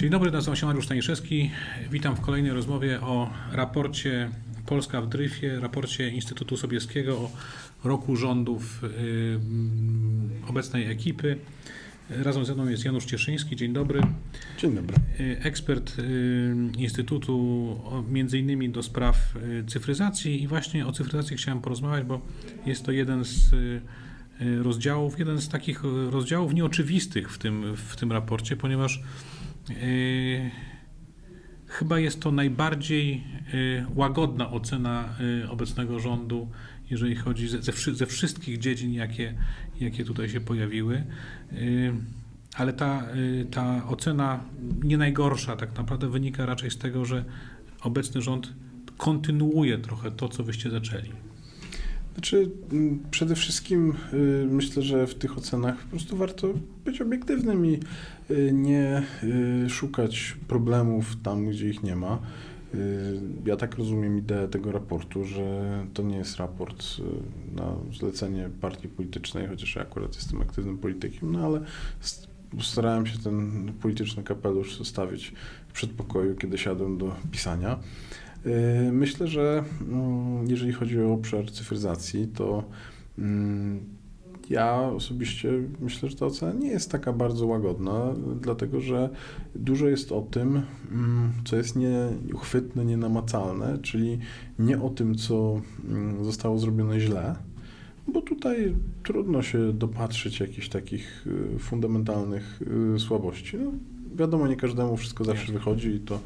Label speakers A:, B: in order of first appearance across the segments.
A: Dzień dobry, nazywam się Mariusz Staniszewski. Witam w kolejnej rozmowie o raporcie Polska w dryfie, raporcie Instytutu Sobieskiego o roku rządów obecnej ekipy. Razem ze mną jest Janusz Cieszyński. Dzień dobry.
B: Dzień dobry.
A: Y, Ekspert y, Instytutu między innymi do spraw y, cyfryzacji i właśnie o cyfryzacji chciałem porozmawiać, bo jest to jeden z rozdziałów, jeden z takich rozdziałów nieoczywistych w tym, w tym raporcie, ponieważ chyba jest to najbardziej y, łagodna ocena y, obecnego rządu, jeżeli chodzi ze, ze, wszy- ze wszystkich dziedzin, jakie, jakie tutaj się pojawiły. Y, ale ta, y, ta ocena nie najgorsza tak naprawdę wynika raczej z tego, że obecny rząd kontynuuje trochę to, co wyście zaczęli.
B: Znaczy, przede wszystkim y, myślę, że w tych ocenach po prostu warto być obiektywnym i y, nie y, szukać problemów tam, gdzie ich nie ma. Ja tak rozumiem ideę tego raportu, że to nie jest raport na zlecenie partii politycznej, chociaż ja akurat jestem aktywnym politykiem, no ale starałem się ten polityczny kapelusz zostawić w przedpokoju, kiedy siadłem do pisania. Y, Myślę, że mm, jeżeli chodzi o obszar cyfryzacji, to mm, ja osobiście myślę, że ta ocena nie jest taka bardzo łagodna, dlatego że dużo jest o tym, mm, co jest nieuchwytne, nienamacalne, czyli nie o tym, co zostało zrobione źle, bo tutaj trudno się dopatrzyć jakichś takich y, fundamentalnych y, słabości. No, wiadomo, nie każdemu wszystko zawsze
A: Jasne.
B: wychodzi i to,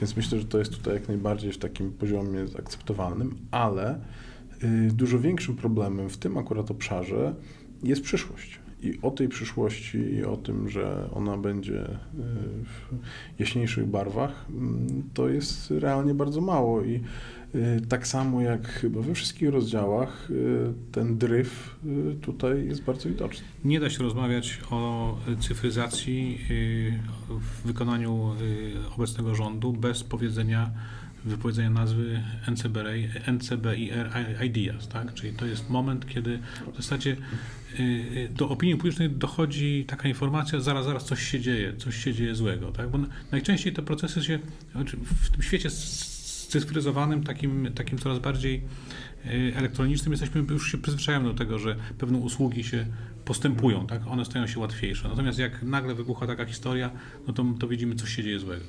B: więc myślę, że to jest tutaj jak najbardziej w takim poziomie akceptowalnym, ale y, dużo większym problemem w tym akurat obszarze jest przyszłość. I o tej przyszłości i o tym, że ona będzie y, w jaśniejszych barwach, mm, to jest realnie bardzo mało. I tak samo jak chyba we wszystkich rozdziałach, y, ten dryf y, tutaj jest bardzo widoczny.
A: Nie da się rozmawiać o cyfryzacji y, w wykonaniu y, obecnego rządu bez powiedzenia, wypowiedzenia nazwy NCBR, NCBIR Ideas, tak? Czyli to jest moment, kiedy w zasadzie y, y, do opinii publicznej dochodzi taka informacja, zaraz, zaraz coś się dzieje, coś się dzieje złego, tak? Bo najczęściej te procesy się, znaczy w tym świecie scyfryzowanym, takim, takim coraz bardziej y, elektronicznym, jesteśmy już się przyzwyczajamy do tego, że pewne usługi się postępują, tak? One stają się łatwiejsze. Natomiast jak nagle wybucha taka historia, no to, to widzimy, coś się dzieje złego.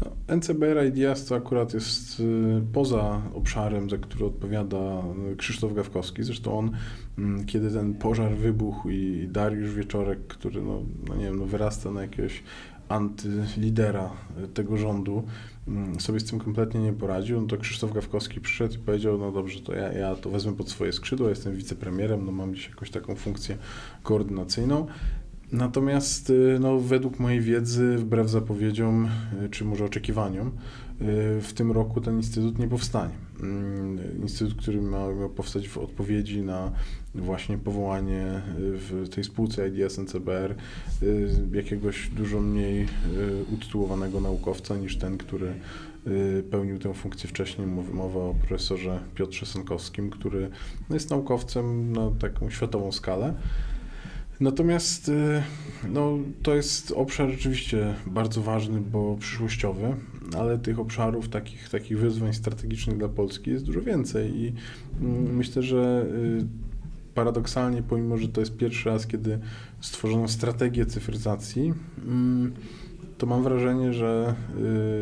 B: No, NCBR Ideas to akurat jest y, poza obszarem, za który odpowiada y, Krzysztof Gawkowski. Zresztą on, mm, kiedy ten pożar wybuchł i Dariusz Wieczorek, który no, no nie wiem, no wyrasta na jakiegoś antylidera y, tego rządu, mm, sobie z tym kompletnie nie poradził, no to Krzysztof Gawkowski przyszedł i powiedział, no dobrze, to ja, ja to wezmę pod swoje skrzydła, jestem wicepremierem, no mam gdzieś jakąś taką funkcję koordynacyjną. Natomiast y, no, według mojej wiedzy, wbrew zapowiedziom, y, czy może oczekiwaniom, w tym roku ten instytut nie powstanie. Mm, Instytut, który miał powstać w odpowiedzi na właśnie powołanie y, w tej spółce IDS NCBR y, jakiegoś dużo mniej y, utytułowanego naukowca niż ten, który pełnił tę funkcję wcześniej. Mowa o profesorze Piotrze Sankowskim, który jest naukowcem na taką światową skalę. Natomiast no, to jest obszar rzeczywiście bardzo ważny, bo przyszłościowy, ale tych obszarów, takich, takich wyzwań strategicznych dla Polski jest dużo więcej i mm, myślę, że y, paradoksalnie, pomimo, że to jest pierwszy raz, kiedy stworzono strategię cyfryzacji, mm, to mam wrażenie, że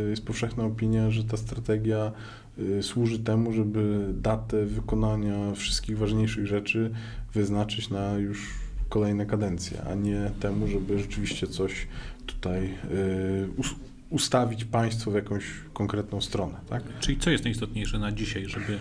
B: y, jest powszechna opinia, że ta strategia y, służy temu, żeby datę wykonania wszystkich ważniejszych rzeczy wyznaczyć na już kolejne kadencje, a nie temu, żeby rzeczywiście coś tutaj ustawić państwo w jakąś konkretną stronę, tak?
A: Czyli co jest najistotniejsze na dzisiaj, żeby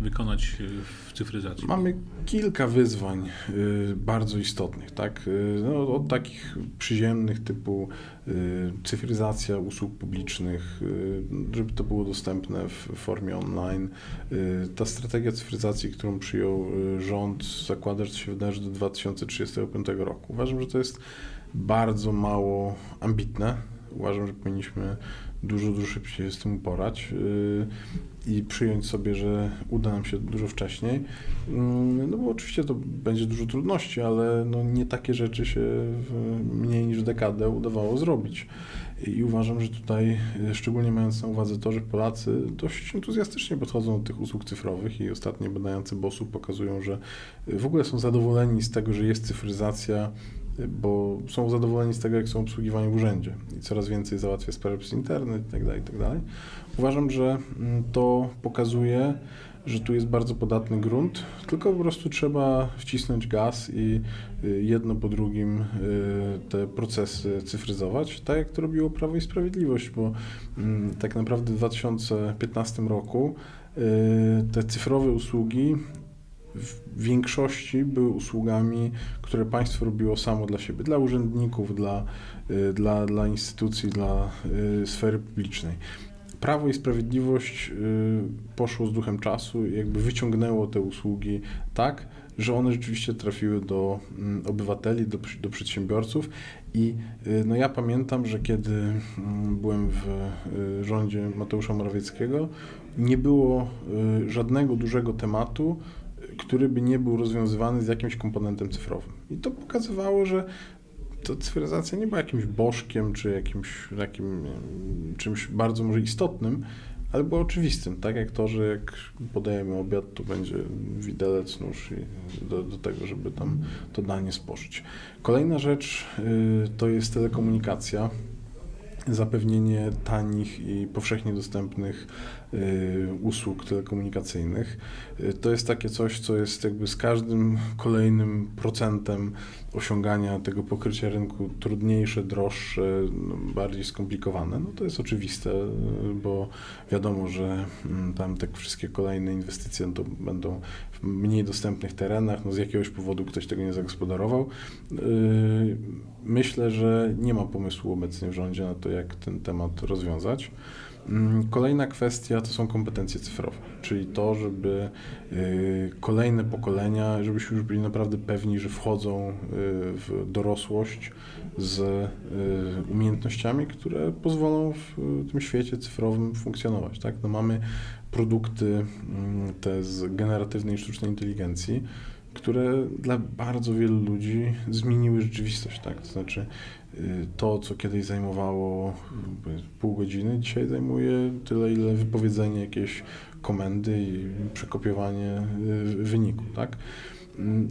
A: wykonać y, w cyfryzacji?
B: Mamy kilka wyzwań y, bardzo istotnych, tak? Y, no, od takich przyziemnych typu y, cyfryzacja usług publicznych, y, żeby to było dostępne w formie online. Ta strategia cyfryzacji, którą przyjął rząd, zakłada, że to się wydarzy do 2035 roku. Uważam, że to jest bardzo mało ambitne. Uważam, że powinniśmy dużo, dużo szybciej z tym uporać y, i przyjąć sobie, że uda nam się dużo wcześniej. Mm, No bo oczywiście to będzie dużo trudności, ale no nie takie rzeczy się w mniej niż dekadę udawało zrobić. I uważam, że tutaj, y, szczególnie mając na uwadze to, że Polacy dość entuzjastycznie podchodzą do tych usług cyfrowych i ostatnie badania CBOS-u pokazują, że y, w ogóle są zadowoleni z tego, że jest cyfryzacja, bo są zadowoleni z tego, jak są obsługiwani w urzędzie i coraz więcej załatwia sprawy przez internet itd. itd. Uważam, że mm, to pokazuje, że tu jest bardzo podatny grunt, tylko po prostu trzeba wcisnąć gaz i y, jedno po drugim y, te procesy cyfryzować, tak jak to robiło Prawo i Sprawiedliwość, bo mm, tak naprawdę w 2015 roku y, te cyfrowe usługi w większości były usługami, które państwo robiło samo dla siebie, dla urzędników, dla, y, dla, dla instytucji, dla y, sfery publicznej. Prawo i Sprawiedliwość y, poszło z duchem czasu jakby wyciągnęło te usługi tak, że one rzeczywiście trafiły do mm, obywateli, do, do przedsiębiorców i no ja pamiętam, że kiedy mm, byłem w rządzie Mateusza Morawieckiego, nie było żadnego dużego tematu, który by nie był rozwiązywany z jakimś komponentem cyfrowym. I to pokazywało, że to cyfryzacja nie była jakimś bożkiem, czy jakimś takim czymś bardzo może istotnym, ale była oczywistym, tak jak to, że jak podajemy obiad, to będzie widelec, nóż do, do tego, żeby tam to danie spożyć. Kolejna rzecz y, to jest telekomunikacja, zapewnienie tanich i powszechnie dostępnych usług telekomunikacyjnych. Y, To jest takie coś, co jest jakby z każdym kolejnym procentem osiągania tego pokrycia rynku trudniejsze, droższe, no, bardziej skomplikowane. No to jest oczywiste, y, bo wiadomo, że mm, tam te wszystkie kolejne inwestycje no to będą w mniej dostępnych terenach, no z jakiegoś powodu ktoś tego nie zagospodarował. Y, Myślę, że nie ma pomysłu obecnie w rządzie na to, jak ten temat rozwiązać. Mm, Kolejna kwestia to są kompetencje cyfrowe, czyli to, żeby y, kolejne pokolenia, żebyśmy już byli naprawdę pewni, że wchodzą y, w dorosłość z y, umiejętnościami, które pozwolą w tym świecie cyfrowym funkcjonować. Tak? No mamy produkty mm, te z generatywnej sztucznej inteligencji, które dla bardzo wielu ludzi zmieniły rzeczywistość, tak? To znaczy y, to, co kiedyś zajmowało pół godziny, dzisiaj zajmuje tyle, ile wypowiedzenie jakiejś komendy i przekopiowanie y, wyniku, tak? Mm,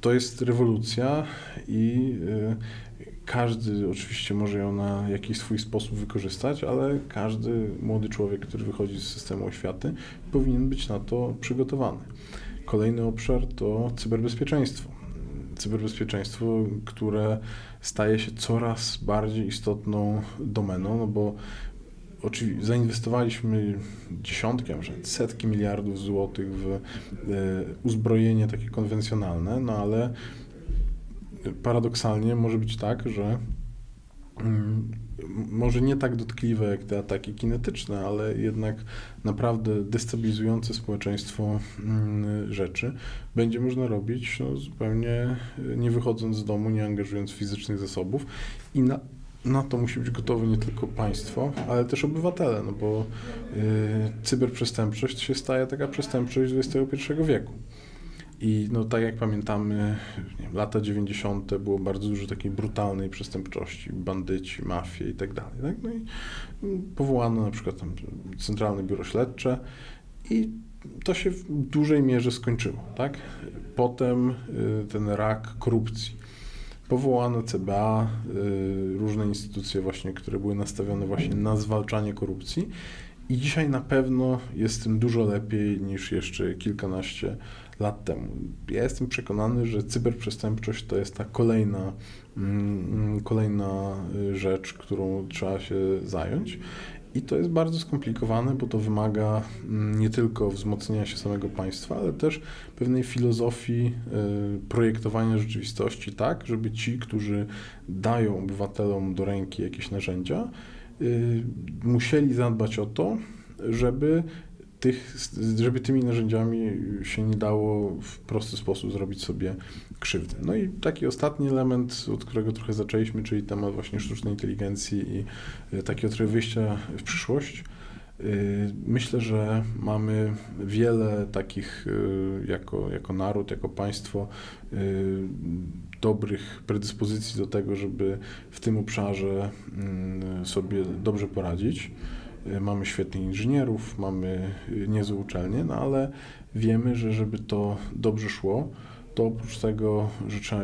B: To jest rewolucja i y, każdy oczywiście może ją na jakiś swój sposób wykorzystać, ale każdy młody człowiek, który wychodzi z systemu oświaty, powinien być na to przygotowany. Kolejny obszar to cyberbezpieczeństwo. Cyberbezpieczeństwo, które staje się coraz bardziej istotną domeną, no bo oczywiście zainwestowaliśmy dziesiątki, a może setki miliardów złotych w e, uzbrojenie takie konwencjonalne, no ale paradoksalnie może być tak, że mm, może nie tak dotkliwe jak te ataki kinetyczne, ale jednak naprawdę destabilizujące społeczeństwo mm, rzeczy będzie można robić no, zupełnie y, nie wychodząc z domu, nie angażując fizycznych zasobów i na, na to musi być gotowe nie tylko państwo, ale też obywatele, no bo y, cyberprzestępczość się staje taka przestępczość XXI wieku. I no tak jak pamiętamy, wiem, lata 90. było bardzo dużo takiej brutalnej przestępczości, bandyci, mafie i tak dalej. Tak? No i powołano na przykład tam Centralne Biuro Śledcze i to się w dużej mierze skończyło. Tak? Potem y, ten rak korupcji. Powołano CBA, y, różne instytucje właśnie, które były nastawione właśnie na zwalczanie korupcji i dzisiaj na pewno jest tym dużo lepiej niż jeszcze kilkanaście lat temu. Ja jestem przekonany, że cyberprzestępczość to jest ta kolejna, mm, kolejna y, rzecz, którą trzeba się zająć. I to jest bardzo skomplikowane, bo to wymaga mm, nie tylko wzmocnienia się samego państwa, ale też pewnej filozofii y, projektowania rzeczywistości tak, żeby ci, którzy dają obywatelom do ręki jakieś narzędzia, musieli zadbać o to, żeby tych, żeby tymi narzędziami się nie dało w prosty sposób zrobić sobie krzywdy. No i taki ostatni element, od którego trochę zaczęliśmy, czyli temat właśnie sztucznej inteligencji i y, takiego trochę wyjścia w przyszłość. Y, Myślę, że mamy wiele takich y, jako, jako naród, jako państwo y, dobrych predyspozycji do tego, żeby w tym obszarze mm, sobie dobrze poradzić. Mamy świetnych inżynierów, mamy niezłe uczelnie, no ale wiemy, że żeby to dobrze szło, to oprócz tego, że, trzeba,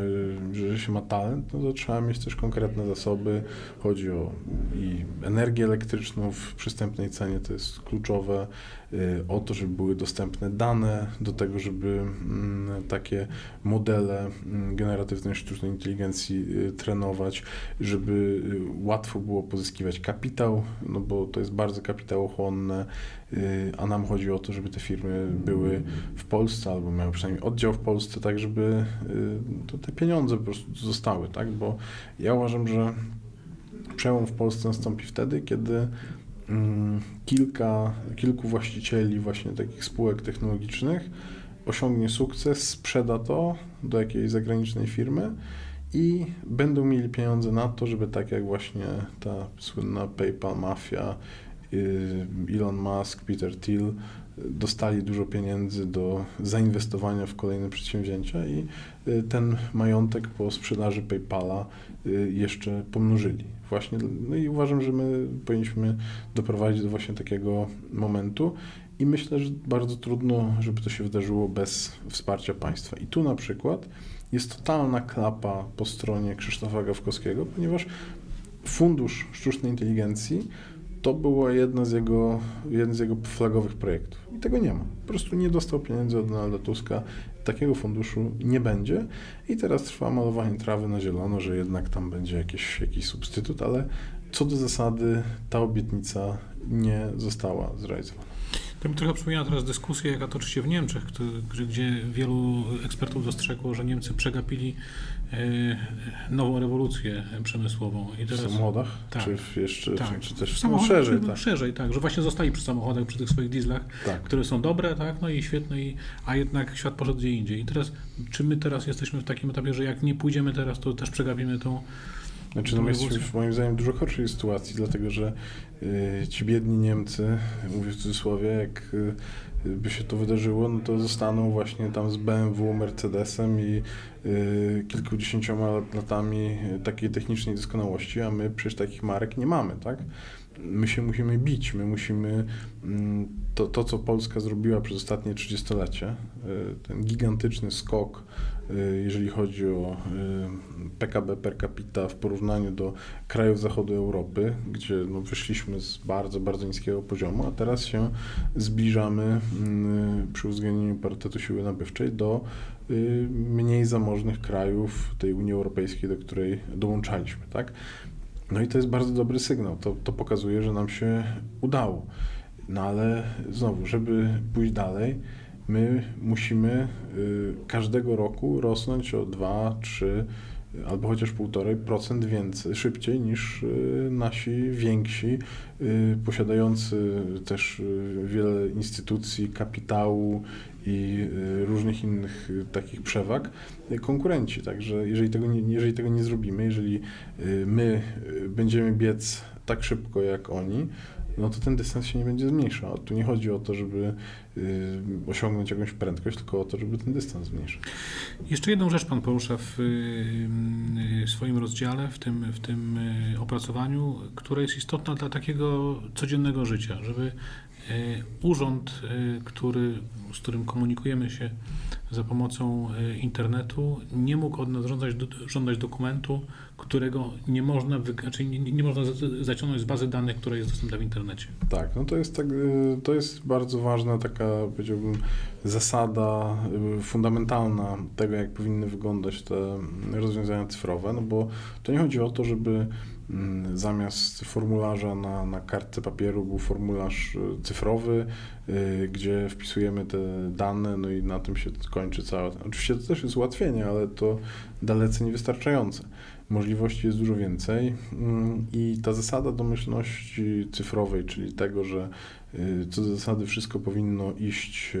B: że się ma talent, no to trzeba mieć też konkretne zasoby. Chodzi o i energię elektryczną w przystępnej cenie, to jest kluczowe, y, o to, żeby były dostępne dane, do tego, żeby mm, takie modele mm, generatywnej sztucznej inteligencji y, trenować, żeby y, łatwo było pozyskiwać kapitał, no bo to jest bardzo kapitałochłonne, a nam chodzi o to, żeby te firmy były w Polsce albo miały przynajmniej oddział w Polsce, tak żeby y, to te pieniądze po prostu zostały, tak? Bo ja uważam, że przełom w Polsce nastąpi wtedy, kiedy mm, kilka, kilku właścicieli właśnie takich spółek technologicznych osiągnie sukces, sprzeda to do jakiejś zagranicznej firmy i będą mieli pieniądze na to, żeby tak jak właśnie ta słynna PayPal mafia, y, Elon Musk, Peter Thiel, dostali dużo pieniędzy do zainwestowania w kolejne przedsięwzięcia i y, ten majątek po sprzedaży PayPala y, jeszcze pomnożyli. Właśnie, no i uważam, że my powinniśmy doprowadzić do właśnie takiego momentu i myślę, że bardzo trudno, żeby to się wydarzyło bez wsparcia państwa. I tu na przykład jest totalna klapa po stronie Krzysztofa Gawkowskiego, ponieważ Fundusz Sztucznej Inteligencji to było jedno z jego, jeden z jego flagowych projektów. I tego nie ma. Po prostu nie dostał pieniędzy od Donalda Tuska. Takiego funduszu nie będzie. I teraz trwa malowanie trawy na zielono, że jednak tam będzie jakiś, jakiś substytut, ale co do zasady ta obietnica nie została zrealizowana.
A: To mi trochę przypomina teraz dyskusję, jaka toczy się w Niemczech, gdzie- wielu ekspertów dostrzegło, że Niemcy przegapili e, nową rewolucję przemysłową. I
B: W
A: teraz,
B: samochodach?
A: tak.
B: Czy, w jeszcze,
A: tak,
B: czy, czy też
A: w samochodach,
B: szerzej? Tak.
A: szerzej, tak, że właśnie zostali przy samochodach, przy tych swoich dieslach,
B: tak.
A: które są dobre, tak, no i świetne, i, a jednak świat poszedł gdzie indziej. I teraz, czy my teraz jesteśmy w takim etapie, że jak nie pójdziemy teraz, to też przegapimy tą
B: Znaczy, no my jesteśmy w moim zdaniem dużo gorszej sytuacji, dlatego że y, ci biedni Niemcy, mówię w cudzysłowie, jak y, by się to wydarzyło, no to zostaną właśnie tam z BMW, Mercedesem i y, kilkudziesięcioma lat- latami y, takiej technicznej doskonałości, a my przecież takich marek nie mamy, tak? My się musimy bić, my musimy mm, to, to co Polska zrobiła przez ostatnie 30-lecie, y, ten gigantyczny skok, y, jeżeli chodzi o y, PKB per capita w porównaniu do krajów zachodu Europy, gdzie no, wyszliśmy z bardzo, bardzo niskiego poziomu, a teraz się zbliżamy mm, przy uwzględnieniu parytetu siły nabywczej do mniej zamożnych krajów tej Unii Europejskiej, do której dołączaliśmy, tak? No i to jest bardzo dobry sygnał. To, to pokazuje, że nam się udało. No ale znowu, żeby pójść dalej, my musimy y, każdego roku rosnąć o 2, 3 albo chociaż 1,5% więcej, szybciej niż y, nasi więksi, y, posiadający też y, wiele instytucji, kapitału i y, różnych innych y, takich przewag, y, konkurenci. Także jeżeli tego nie, jeżeli tego nie zrobimy, jeżeli y, my y, będziemy biec tak szybko jak oni, no to ten dystans się nie będzie zmniejszał. Tu nie chodzi o to, żeby y, osiągnąć jakąś prędkość, tylko o to, żeby ten dystans zmniejszyć.
A: Jeszcze jedną rzecz Pan porusza w y, y, swoim rozdziale, w tym, w tym y, opracowaniu, która jest istotna dla takiego codziennego życia, żeby urząd, y, który, z którym komunikujemy się za pomocą y, internetu, nie mógł od nas żądać, żądać dokumentu, którego nie można, znaczy nie, nie można zaciągnąć z bazy danych, która jest dostępna w internecie.
B: Tak, no to jest, tak, y, to jest bardzo ważna taka, powiedziałbym, zasada y, fundamentalna tego, jak powinny wyglądać te rozwiązania cyfrowe, no bo to nie chodzi o to, żeby zamiast formularza na, na kartce papieru był formularz y, cyfrowy, y, gdzie wpisujemy te dane, no i na tym się kończy całe. Oczywiście to też jest ułatwienie, ale to dalece niewystarczające. Możliwości jest dużo więcej mm, i ta zasada domyślności cyfrowej, czyli tego, że y, co do zasady wszystko powinno iść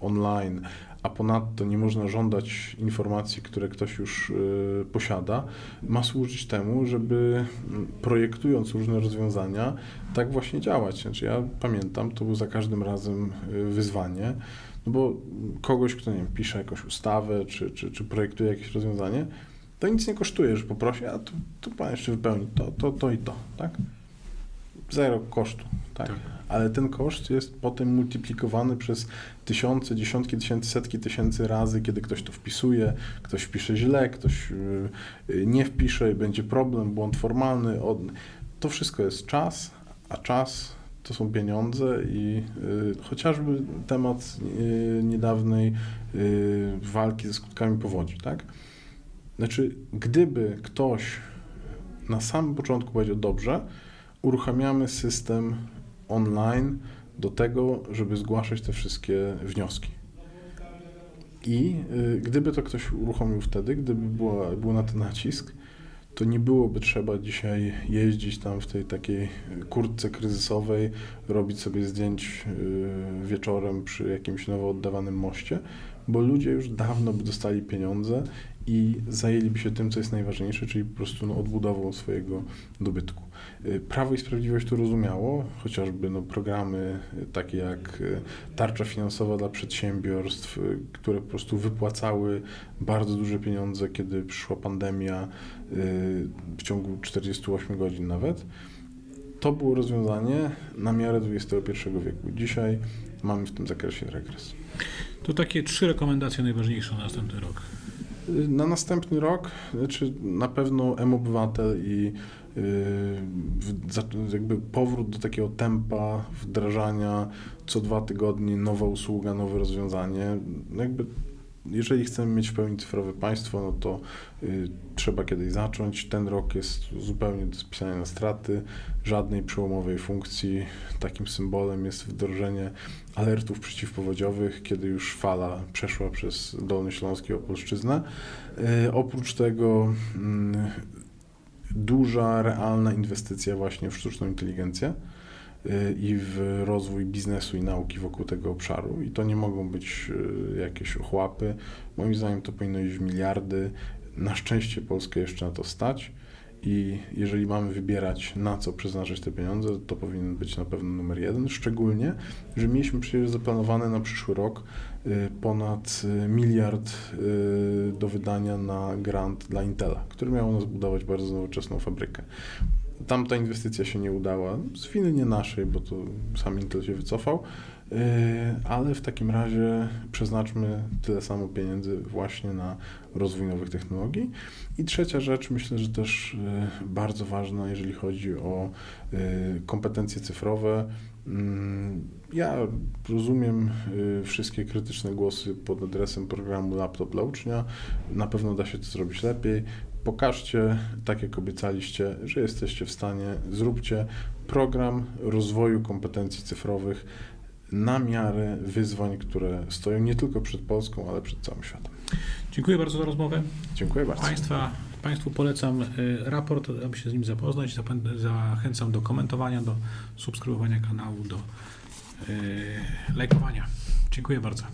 B: online, a ponadto nie można żądać informacji, które ktoś już y, posiada, ma służyć temu, żeby mm, projektując różne rozwiązania, tak właśnie działać. Znaczy ja pamiętam, to było za każdym razem y, wyzwanie, no bo kogoś, kto nie wiem, pisze jakąś ustawę, czy, czy, czy projektuje jakieś rozwiązanie, to nic nie kosztuje, że poprosi, a tu, tu pan jeszcze wypełni to, to, to i to, tak? Zero kosztu, tak?
A: Tak.
B: Ale ten koszt jest potem multiplikowany przez tysiące, dziesiątki tysięcy, setki tysięcy razy, kiedy ktoś to wpisuje, ktoś wpisze źle, ktoś y, y, nie wpisze, będzie problem, błąd formalny. To wszystko jest czas, a czas to są pieniądze i y, chociażby temat y, niedawnej y, walki ze skutkami powodzi, tak? Znaczy, gdyby ktoś na samym początku powiedział dobrze, uruchamiamy system online do tego, żeby zgłaszać te wszystkie wnioski. I y, gdyby to ktoś uruchomił wtedy, gdyby był na to nacisk, to nie byłoby trzeba dzisiaj jeździć tam w tej takiej kurtce kryzysowej, robić sobie zdjęć y, wieczorem przy jakimś nowo oddawanym moście, bo ludzie już dawno by dostali pieniądze i zajęliby się tym, co jest najważniejsze, czyli po prostu no, odbudową swojego dobytku. Y, Prawo i Sprawiedliwość to rozumiało, chociażby no, programy y, takie jak y, tarcza finansowa dla przedsiębiorstw, które po prostu wypłacały bardzo duże pieniądze, kiedy przyszła pandemia w ciągu 48 godzin nawet. To było rozwiązanie na miarę XXI wieku. Dzisiaj mamy w tym zakresie regres.
A: To takie trzy rekomendacje najważniejsze na następny rok.
B: Na następny rok, znaczy na pewno M-Obywatel i za- jakby powrót do takiego tempa wdrażania co dwa tygodnie nowa usługa, nowe rozwiązanie. Jakby jeżeli chcemy mieć w pełni cyfrowe państwo, no to y, trzeba kiedyś zacząć. Ten rok jest zupełnie do spisania na straty, żadnej przełomowej funkcji. Takim symbolem jest wdrożenie alertów przeciwpowodziowych, kiedy już fala przeszła przez Dolny Śląsk i Opolszczyznę. Y, oprócz tego mm, duża, realna inwestycja właśnie w sztuczną inteligencję y, i w rozwój biznesu i nauki wokół tego obszaru. I to nie mogą być y, jakieś ochłapy. Moim zdaniem to powinno iść w miliardy. Na szczęście Polskę jeszcze na to stać. I jeżeli mamy wybierać, na co przeznaczyć te pieniądze, to powinien być na pewno numer jeden. Szczególnie, że mieliśmy przecież zaplanowane na przyszły rok y, ponad y, miliard y, do wydania na grant dla Intela, który miał nas budować bardzo nowoczesną fabrykę. Tamta inwestycja się nie udała, z winy nie naszej, bo to sam Intel się wycofał, y, ale w takim razie przeznaczmy tyle samo pieniędzy właśnie na rozwój nowych technologii. I trzecia rzecz, myślę, że też y, bardzo ważna, jeżeli chodzi o y, kompetencje cyfrowe. Mm, Ja rozumiem wszystkie krytyczne głosy pod adresem programu Laptop dla ucznia. Na pewno da się to zrobić lepiej. Pokażcie, tak jak obiecaliście, że jesteście w stanie. Zróbcie program rozwoju kompetencji cyfrowych na miarę wyzwań, które stoją nie tylko przed Polską, ale przed całym światem.
A: Dziękuję bardzo za rozmowę.
B: Dziękuję bardzo.
A: Państwa, Państwu polecam y, raport, aby się z nim zapoznać. Zachęcam do komentowania, do subskrybowania kanału, do y, lajkowania. Dziękuję bardzo.